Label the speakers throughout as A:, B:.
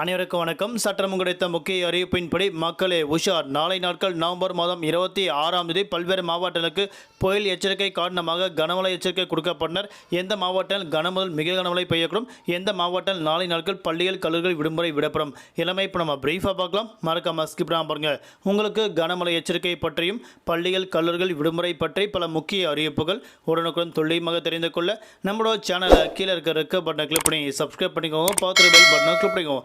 A: அனைவருக்கும் வணக்கம். சட்டம் கிடைத்த முக்கிய அறிவிப்பின்படி மக்களே உஷார். நாளை நாட்கள் நவம்பர் மாதம் இருபத்தி ஆறாம் தேதி பல்வேறு மாவட்டங்களுக்கு புயல் எச்சரிக்கை காரணமாக கனமழை எச்சரிக்கை கொடுக்கப்பட்டனர். எந்த மாவட்டம் கனமுதல் மிக கனமழை பெய்யக்கூடும்? எந்த மாவட்டம் நாளை நாட்கள் பள்ளிகள் கல்லூரிகள் விடுமுறை விடப்படும்? எல்லாமே இப்போ நம்ம பிரீஃபாக பார்க்கலாம். மறக்காம ஸ்கிப் பாருங்க. உங்களுக்கு கனமழை எச்சரிக்கை பற்றியும் பள்ளிகள் கல்லூரிகள் விடுமுறை பற்றி பல முக்கிய அறிவிப்புகள் உடனுக்குடன் துல்லியமாக தெரிந்து கொள்ள நம்மளோட சேனலை கீழே இருக்க இருக்க பட்டனை கிளிக் பண்ணி சப்ஸ்கிரைப் பண்ணிக்கோங்க. பார்த்து பெல் பட்டனை கிளிக் பண்ணிக்கோங்க.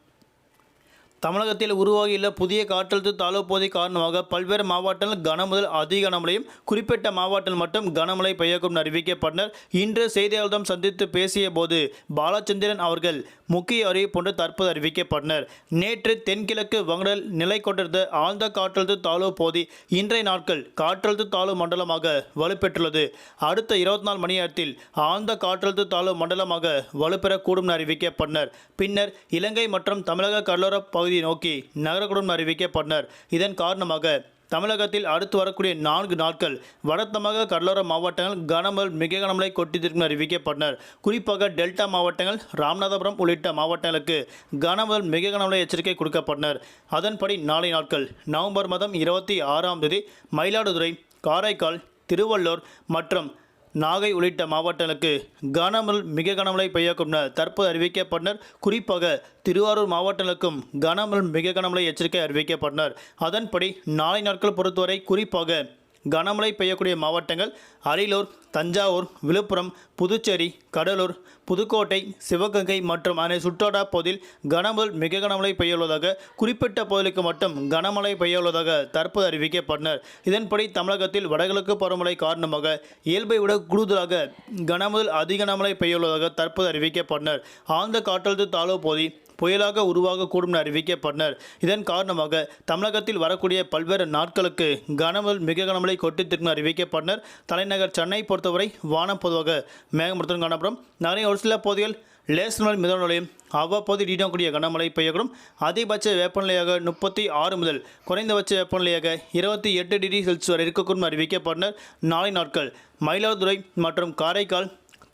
A: தமிழகத்தில் உருவாகியுள்ள புதிய காற்றழுத்த தாழ்வு காரணமாக பல்வேறு மாவட்டங்கள் கனமுதல் அதிக கனமழையும் குறிப்பிட்ட மாவட்டங்கள் மட்டும் கனமழை பெய்யக்கும் அறிவிக்கப்பட்டனர். இன்று செய்தியாளர்களிடம் சந்தித்து பேசிய போது பாலச்சந்திரன் அவர்கள் முக்கிய அறிவிப்பொன்று தற்போது அறிவிக்கப்பட்டனர். நேற்று தென்கிழக்கு வங்கடல் நிலை கொண்டிருந்த ஆழ்ந்த காற்றழுத்த தாழ்வு பகுதி இன்றைய நாட்கள் காற்றழுத்த தாழ்வு மண்டலமாக வலுப்பெற்றுள்ளது. அடுத்த இருபத்தி நாலு மணி நேரத்தில் ஆழ்ந்த காற்றழுத்த தாழ்வு மண்டலமாக வலுப்பெறக்கூடும் என அறிவிக்கப்பட்டனர். பின்னர் இலங்கை மற்றும் தமிழக கடலோர பகுதியை நோக்கி நகரக்கூடும் அறிவிக்கப்பட்டனர். இதன் காரணமாக தமிழகத்தில் அடுத்து வரக்கூடிய நான்கு நாட்கள் வடத்தமாக கடலோர மாவட்டங்கள் கனமல் மிக கனமழை கொட்டித்திருக்கும் அறிவிக்கப்பட்டனர். குறிப்பாக டெல்டா மாவட்டங்கள் ராமநாதபுரம் உள்ளிட்ட மாவட்டங்களுக்கு கனமல் மிக கனமழை எச்சரிக்கை கொடுக்கப்பட்டனர். அதன்படி நாளை நாட்கள் நவம்பர் மாதம் இருபத்தி ஆறாம் தேதி மயிலாடுதுறை காரைக்கால் திருவள்ளூர் மற்றும் நாகை உள்ளிட்ட மாவட்டங்களுக்கு கனமல் மிக கனமழை பெய்யக்கும் என தற்போது அறிவிக்கப்பட்டனர். குறிப்பாக திருவாரூர் மாவட்டங்களுக்கும் கனமல் மிக கனமழை எச்சரிக்கை அறிவிக்கப்பட்டனர். அதன்படி நாளை நாட்கள் பொறுத்தவரை குறிப்பாக கனமழை பெய்யக்கூடிய மாவட்டங்கள் அரியலூர் தஞ்சாவூர் விழுப்புரம் புதுச்சேரி கடலூர் புதுக்கோட்டை சிவகங்கை மற்றும் அதனை சுற்றோட்டா பகுதியில் கனமுதல் மிக கனமழை பெய்யுள்ளதாக குறிப்பிட்ட பகுதிகளுக்கு மட்டும் கனமழை பெய்யுள்ளதாக தற்போது அறிவிக்கப்பட்டனர். இதன்படி தமிழகத்தில் வடகிழக்கு பருவமழை காரணமாக இயல்பை விட கூடுதலாக கனமுதல் அதிக கனமழை பெய்யுள்ளதாக தற்போது அறிவிக்கப்பட்டனர். ஆழ்ந்த காற்றழுத்த தாழ்வு பகுதி புயலாக உருவாகக்கூடும் என அறிவிக்கப்பட்டனர். இதன் காரணமாக தமிழகத்தில் வரக்கூடிய பல்வேறு நாட்களுக்கு கனமல் மிக கனமழை கொட்டித்திருக்கும் அறிவிக்கப்பட்டனர். தலைநகர் சென்னை பொறுத்தவரை வானம் பொதுவாக மேகமூட்டத்துடன் காணப்படும். நிறைய ஒரு சில பகுதிகள் லேசர் மிதமான நிலையம் அவ்வப்போது நீடக்கூடிய கனமழை பெய்யக்கூடும். அதிகபட்ச வெப்பநிலையாக முப்பத்தி ஆறு முதல் குறைந்தபட்ச வெப்பநிலையாக இருபத்தி எட்டு டிகிரி செல்சியஸ் வரை இருக்கக்கூடும் அறிவிக்கப்பட்டனர். நாளை நாட்கள் மயிலாடுதுறை மற்றும் காரைக்கால்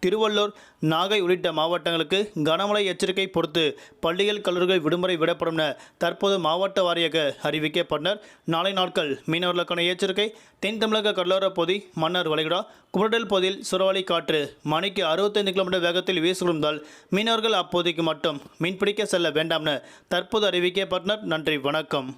A: திருவள்ளூர் நாகை உள்ளிட்ட மாவட்டங்களுக்கு கனமழை எச்சரிக்கை பொறுத்து பள்ளிகள் கல்லூரிகள் விடுமுறை விடப்படும் என தற்போது மாவட்ட வாரியாக அறிவிக்கப்பட்டனர். நாளை நாட்கள் மீனவர்களுக்கான எச்சரிக்கை தென் தமிழக கடலோர பகுதி மன்னார் வளைகுடா குமரடல் பகுதியில் சுறவழி காற்று மணிக்கு அறுபத்தைந்து கிலோமீட்டர் வேகத்தில் வீசுகிறதால் மீனவர்கள் அப்போதைக்கு மட்டும் மீன்பிடிக்க செல்ல வேண்டாம் என தற்போது அறிவிக்கப்பட்டனர். நன்றி வணக்கம்.